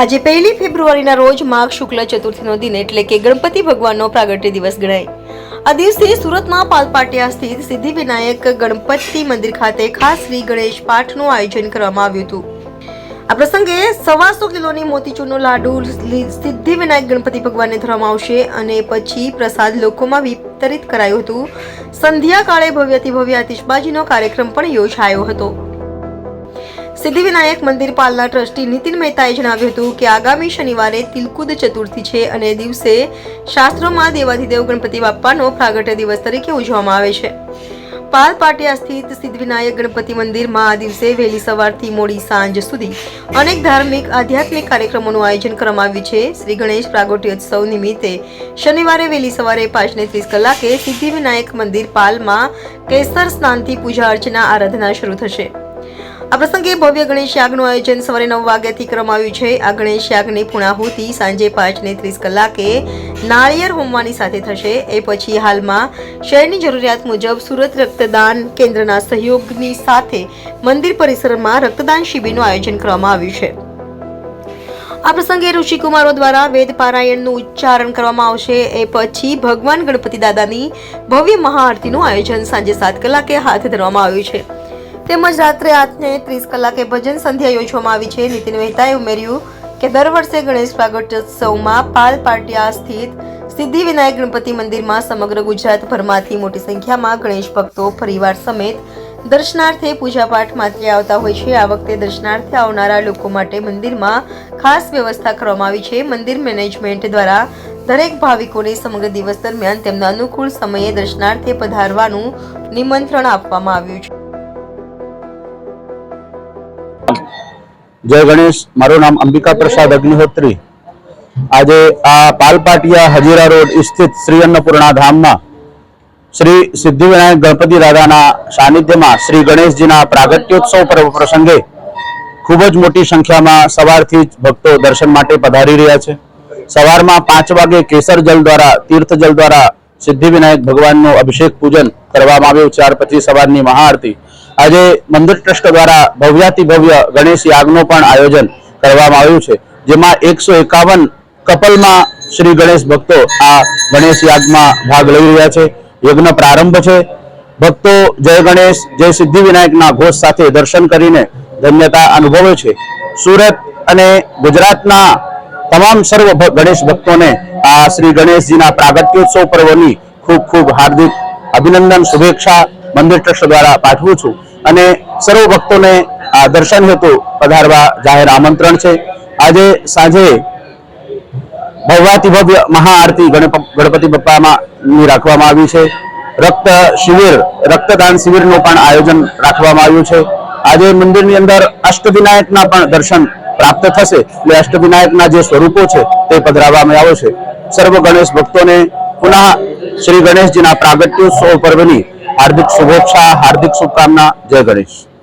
આજે પહેલી ફેબ્રુઆરીના રોજ માઘ શુક્લ ચતુર્થીનો દિન એટલે કે ગણપતિ ભગવાનનો પ્રાગટ્ય દિવસ ગણાય. આ દિવસે સુરતમાં પાલપાટિયા સ્થિત સિદ્ધિવિનાયક ગણપતિ મંદિર ખાતે ખાસ શ્રી ગણેશ પાઠનું આયોજન કરવામાં આવ્યું હતું. આ પ્રસંગે સવાસો કિલોની મોતીચૂરનો લાડુ સિદ્ધિવિનાયક ગણપતિ ભગવાનને ધરવામાં આવશે અને પછી પ્રસાદ લોકોમાં વિતરિત કરાયું હતું. સંધ્યા કાળે ભવ્યથી ભવ્ય આતિશબાજીનો કાર્યક્રમ પણ યોજાયો હતો. સિદ્ધિવિનાયક મંદિર પાલના ટ્રસ્ટી નીતિન મહેતાએ જણાવ્યું હતું કે આગામી શનિવારે તિલકુદ ચતુર્થી છે અને દિવસે શાસ્ત્રોમાં દેવાધિદેવ ગણપતિ બાપ્પાનો પ્રાગટ્ય દિવસ તરીકે ઉજવવામાં આવે છે. પાલ પાટિયા સ્થિત સિદ્ધિવિનાયક ગણપતિ મંદિરમાં આ દિવસે વહેલી સવારથી મોડી સાંજ સુધી અનેક ધાર્મિક, આધ્યાત્મિક કાર્યક્રમોનું આયોજન કરવામાં આવ્યું છે. શ્રી ગણેશ પ્રાગટ્યોત્સવ નિમિત્તે શનિવારે વહેલી સવારે પાંચને ત્રીસ કલાકે સિદ્ધિવિનાયક મંદિર પાલમાં કેસર સ્નાનથી પૂજા અર્ચના, આરાધના શરૂ થશે. આ પ્રસંગે ભવ્ય ગણેશ યાગનું આયોજન સવારે નવ વાગ્યાથી કરવામાં આવ્યું છે. આ ગણેશ યાગની પૂર્ણાહુતિ, સાંજે પાંચ ને ત્રીસ કલાકે નાળિયેર હોમવાની સાથે થશે. એ પછી હાલમાં શહેરની જરૂરિયાત મુજબ સુરત રક્તદાન કેન્દ્રના સહયોગની સાથે મંદિર પરિસરમાં રક્તદાન શિબિરનું આયોજન કરવામાં આવ્યું છે. આ પ્રસંગે ઋષિકુમારો દ્વારા વેદ પારાયણનું ઉચ્ચારણ કરવામાં આવશે. એ પછી ભગવાન ગણપતિ દાદાની ભવ્ય મહાઆરતીનું આયોજન સાંજે સાત કલાકે હાથ ધરવામાં આવ્યું છે. તેમજ રાત્રે આઠને ત્રીસ કલાકે ભજન સંધ્યા યોજવામાં આવી છે. નીતિન મહેતાએ ઉમેર્યું કે દર વર્ષે ગણેશ પ્રાગટ્યોત્સવમાં પાલ પાટિયા સ્થિત સિદ્ધિવિનાયક ગણપતિ મંદિરમાં સમગ્ર ગુજરાતભરમાંથી મોટી સંખ્યામાં ગણેશ ભક્તો પરિવાર સમેત દર્શનાર્થે પૂજાપાઠ માટે આવતા હોય છે. આ વખતે દર્શનાર્થે આવનારા લોકો માટે મંદિરમાં ખાસ વ્યવસ્થા કરવામાં આવી છે. મંદિર મેનેજમેન્ટ દ્વારા દરેક ભાવિકોને સમગ્ર દિવસ દરમિયાન તેમના અનુકૂળ સમયે દર્શનાર્થે પધારવાનું નિમંત્રણ આપવામાં આવ્યું છે. જય ગણેશ, મારું નામ અંબિકા પ્રસાદ અગ્નિહોત્રી. આજે આ પાલપાટિયા હજીરા રોડ સ્થિત શ્રી અન્નપૂર્ણા ધામમાં શ્રી સિદ્ધિવિનાયક ગણપતિ દાદાના સાનિધ્યમાં શ્રી ગણેશજીના પ્રાગટ્યોત્સવ પર્વ પ્રસંગે ખૂબ જ મોટી સંખ્યામાં સવારથી જ ભક્તો દર્શન માટે પધારી રહ્યા છે. સવારમાં પાંચ વાગે કેસર જલ દ્વારા, તીર્થ જલ દ્વારા સિદ્ધિવિનાયક ભગવાનનું અભિષેક પૂજન કરવામાં આવ્યું. ત્યાર પછી સવારની મહાઆરતી આજે મંદિર ટ્રસ્ટ દ્વારા ભવ્યાતિ ભવ્ય ગણેશ યાગનું પણ આયોજન કરવામાં આવ્યું છે, જેમાં એકસો એકાવન કપલમાં શ્રી ગણેશ ભક્તો આ ગણેશ યાગમાં ભાગ લઈ રહ્યા છે. યજ્ઞ પ્રારંભ છે. ભક્તો જય ગણેશ, જય સિદ્ધિવિનાયકના ઘોષ સાથે દર્શન કરીને ધન્યતા અનુભવે છે. સુરત અને ગુજરાતના તમામ સર્વ ગણેશ ભક્તોને આ શ્રી ગણેશજીના પ્રાગટ્યોત્સવ પર્વની ખૂબ ખૂબ હાર્દિક અભિનંદન, શુભેચ્છા મંદિર ટ્રસ્ટ દ્વારા પાઠવું છું. અને સર્વ ભક્તોને આ દર્શન હેતુ પધારવા જાહેર આમંત્રણ છે. આજે સાંજે ભવ્યાતિ ભવ્ય મહાઆરતી ગણપ- ગણપતિ બપ્પામાં રાખવામાં આવી છે. રક્ત શિબિર, રક્તદાન શિબિરનું પણ આયોજન રાખવામાં આવ્યું છે. આજે મંદિરની અંદર અષ્ટવિનાયકના પણ દર્શન પ્રાપ્ત થશે. એટલે અષ્ટવિનાયકના જે સ્વરૂપો છે તે પધરાવવામાં આવે છે. સર્વ ગણેશ ભક્તોને પુનઃ શ્રી ગણેશજીના પ્રાગટ્યોત્સવ પર્વની હાર્દિક શુભેચ્છા હાર્દિક શુભકામના જય ગણેશ.